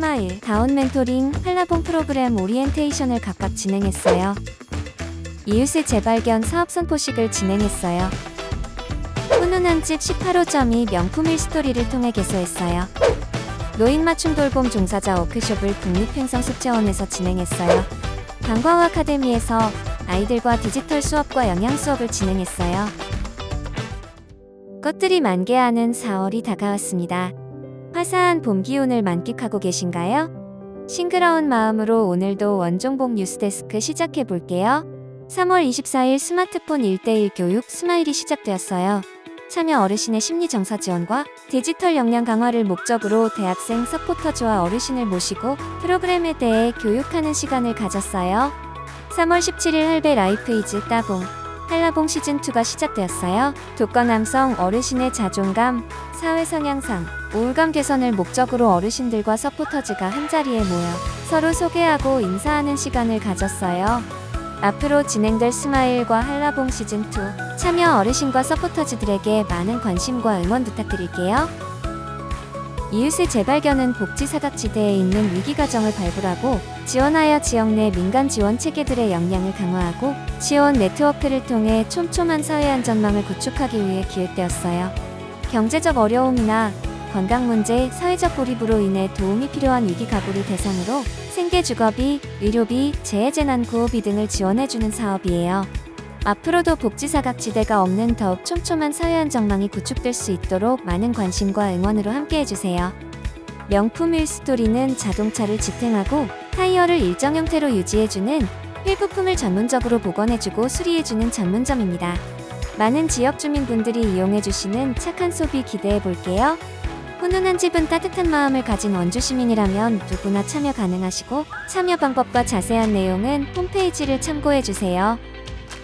스마일, 다운 멘토링, 한라봉 프로그램 오리엔테이션을 각각 진행했어요. 이웃의 재발견 사업 선포식을 진행했어요. 훈훈한 집 18호점이 명품 일스토리를 통해 개소했어요. 노인 맞춤 돌봄 종사자 워크숍을 국립행성숙제원에서 진행했어요. 방과후 아카데미에서 아이들과 디지털 수업과 영양 수업을 진행했어요. 꽃들이 만개하는 4월이 다가왔습니다. 화사한 봄 기운을 만끽하고 계신가요? 싱그러운 마음으로 오늘도 원종봉 뉴스데스크 시작해 볼게요. 3월 24일 스마트폰 1대1 교육 스마일이 시작되었어요. 참여 어르신의 심리 정서 지원과 디지털 역량 강화를 목적으로 대학생 서포터즈와 어르신을 모시고 프로그램에 대해 교육하는 시간을 가졌어요. 3월 17일 할배 라이프 이즈 따봉 한라봉 시즌2가 시작되었어요. 독거 남성 어르신의 자존감, 사회 성향상, 우울감 개선을 목적으로 어르신들과 서포터즈가 한자리에 모여 서로 소개하고 인사하는 시간을 가졌어요. 앞으로 진행될 스마일과 한라봉 시즌2 참여 어르신과 서포터즈들에게 많은 관심과 응원 부탁드릴게요. 이웃의 재발견은 복지 사각지대에 있는 위기 가정을 발굴하고 지원하여 지역 내 민간 지원 체계들의 역량을 강화하고 지원 네트워크를 통해 촘촘한 사회 안전망을 구축하기 위해 기획되었어요. 경제적 어려움이나 건강 문제, 사회적 고립으로 인해 도움이 필요한 위기 가구를 대상으로 생계 주거비, 의료비, 재해재난 구호비 등을 지원해주는 사업이에요. 앞으로도 복지 사각지대가 없는 더욱 촘촘한 사회 안정망이 구축될 수 있도록 많은 관심과 응원으로 함께해주세요. 명품 힐스토리는 자동차를 지탱하고 타이어를 일정 형태로 유지해주는 필부품을 전문적으로 복원해주고 수리해주는 전문점입니다. 많은 지역 주민분들이 이용해주시는 착한 소비 기대해볼게요. 훈훈한 집은 따뜻한 마음을 가진 원주 시민이라면 누구나 참여 가능하시고 참여 방법과 자세한 내용은 홈페이지를 참고해주세요.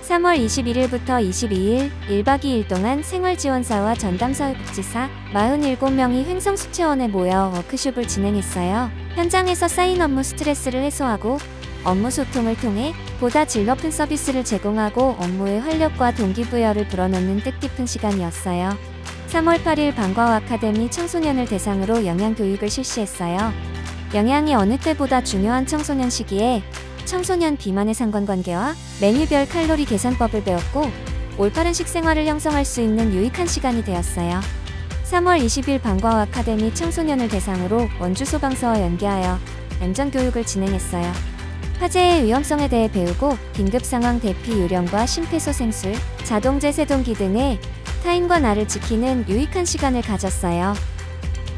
3월 21일부터 22일 1박 2일 동안 생활지원사와 전담사회복지사 47명이 횡성수채원에 모여 워크숍을 진행했어요. 현장에서 쌓인 업무 스트레스를 해소하고 업무 소통을 통해 보다 질 높은 서비스를 제공하고 업무의 활력과 동기부여를 불어넣는 뜻깊은 시간이었어요. 3월 8일 방과후 아카데미 청소년을 대상으로 영양 교육을 실시했어요. 영양이 어느 때보다 중요한 청소년 시기에 청소년 비만의 상관관계와 메뉴별 칼로리 계산법을 배웠고 올바른 식생활을 형성할 수 있는 유익한 시간이 되었어요. 3월 20일 방과후 아카데미 청소년을 대상으로 원주 소방서와 연계하여 안전 교육을 진행했어요. 화재의 위험성에 대해 배우고 긴급 상황 대피 요령과 심폐소생술, 자동제 세동기 등의 타인과 나를 지키는 유익한 시간을 가졌어요.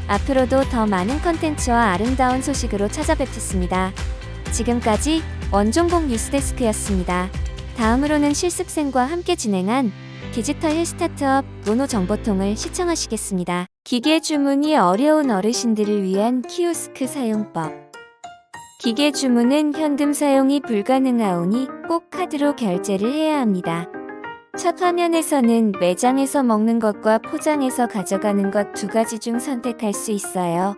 앞으로도 더 많은 컨텐츠와 아름다운 소식으로 찾아뵙겠습니다. 지금까지 원종봉 뉴스데스크였습니다. 다음으로는 실습생과 함께 진행한 디지털 힐 스타트업 모노 정보통을 시청하시겠습니다. 기계 주문이 어려운 어르신들을 위한 키오스크 사용법. 기계 주문은 현금 사용이 불가능하오니 꼭 카드로 결제를 해야 합니다. 첫 화면에서는 매장에서 먹는 것과 포장해서 가져가는 것 두 가지 중 선택할 수 있어요.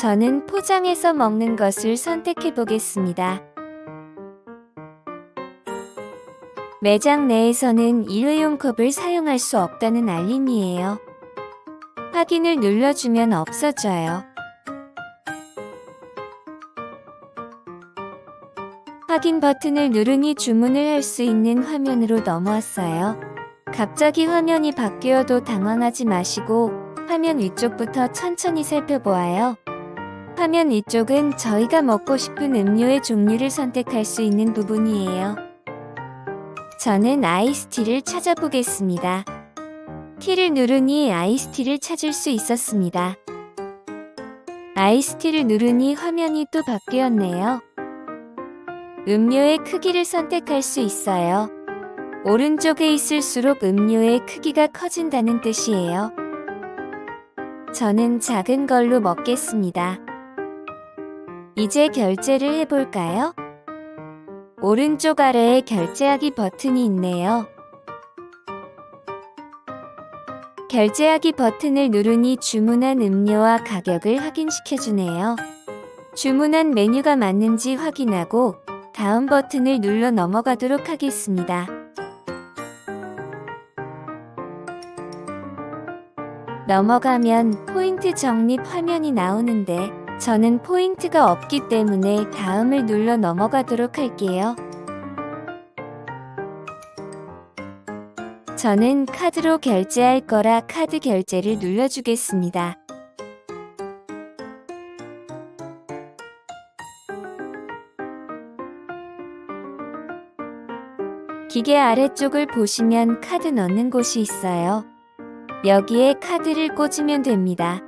저는 포장해서 먹는 것을 선택해 보겠습니다. 매장 내에서는 일회용 컵을 사용할 수 없다는 알림이에요. 확인을 눌러주면 없어져요. 확인 버튼을 누르니 주문을 할 수 있는 화면으로 넘어왔어요. 갑자기 화면이 바뀌어도 당황하지 마시고 화면 위쪽부터 천천히 살펴보아요. 화면 위쪽은 저희가 먹고 싶은 음료의 종류를 선택할 수 있는 부분이에요. 저는 아이스티를 찾아보겠습니다. 티를 누르니 아이스티를 찾을 수 있었습니다. 아이스티를 누르니 화면이 또 바뀌었네요. 음료의 크기를 선택할 수 있어요. 오른쪽에 있을수록 음료의 크기가 커진다는 뜻이에요. 저는 작은 걸로 먹겠습니다. 이제 결제를 해볼까요? 오른쪽 아래에 결제하기 버튼이 있네요. 결제하기 버튼을 누르니 주문한 음료와 가격을 확인시켜주네요. 주문한 메뉴가 맞는지 확인하고 다음 버튼을 눌러 넘어가도록 하겠습니다. 넘어가면 포인트 적립 화면이 나오는데 저는 포인트가 없기 때문에 다음을 눌러 넘어가도록 할게요. 저는 카드로 결제할 거라 카드 결제를 눌러주겠습니다. 기계 아래쪽을 보시면 카드 넣는 곳이 있어요. 여기에 카드를 꽂으면 됩니다.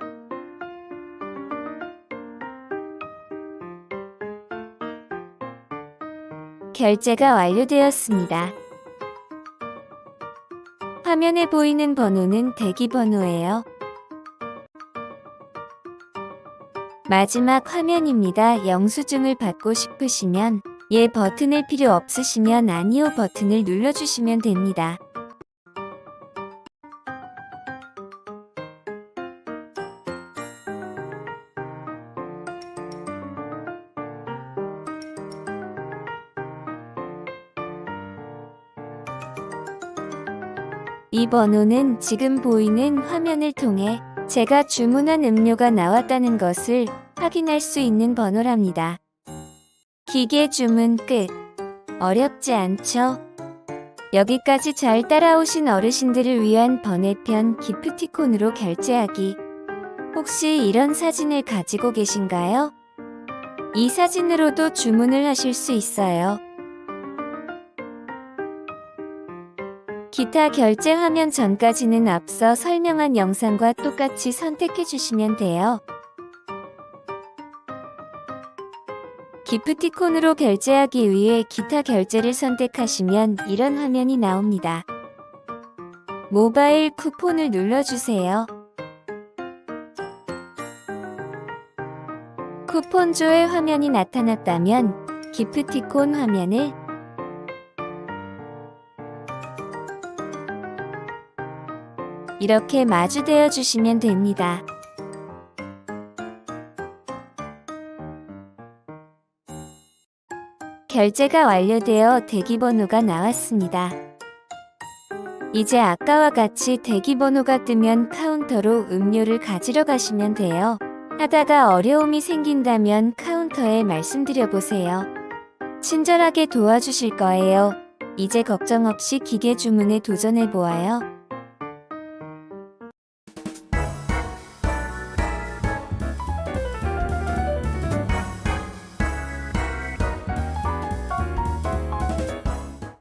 결제가 완료되었습니다. 화면에 보이는 번호는 대기 번호예요. 마지막 화면입니다. 영수증을 받고 싶으시면 예 버튼을 필요 없으시면 아니요 버튼을 눌러주시면 됩니다. 이 번호는 지금 보이는 화면을 통해 제가 주문한 음료가 나왔다는 것을 확인할 수 있는 번호랍니다. 기계 주문 끝. 어렵지 않죠? 여기까지 잘 따라오신 어르신들을 위한 번외편 기프티콘으로 결제하기. 혹시 이런 사진을 가지고 계신가요? 이 사진으로도 주문을 하실 수 있어요. 기타 결제 화면 전까지는 앞서 설명한 영상과 똑같이 선택해 주시면 돼요. 기프티콘으로 결제하기 위해 기타 결제를 선택하시면 이런 화면이 나옵니다. 모바일 쿠폰을 눌러주세요. 쿠폰조의 화면이 나타났다면 기프티콘 화면을 이렇게 마주대어 주시면 됩니다. 결제가 완료되어 대기번호가 나왔습니다. 이제 아까와 같이 대기번호가 뜨면 카운터로 음료를 가지러 가시면 돼요. 하다가 어려움이 생긴다면 카운터에 말씀드려 보세요. 친절하게 도와주실 거예요. 이제 걱정 없이 기계 주문에 도전해 보아요.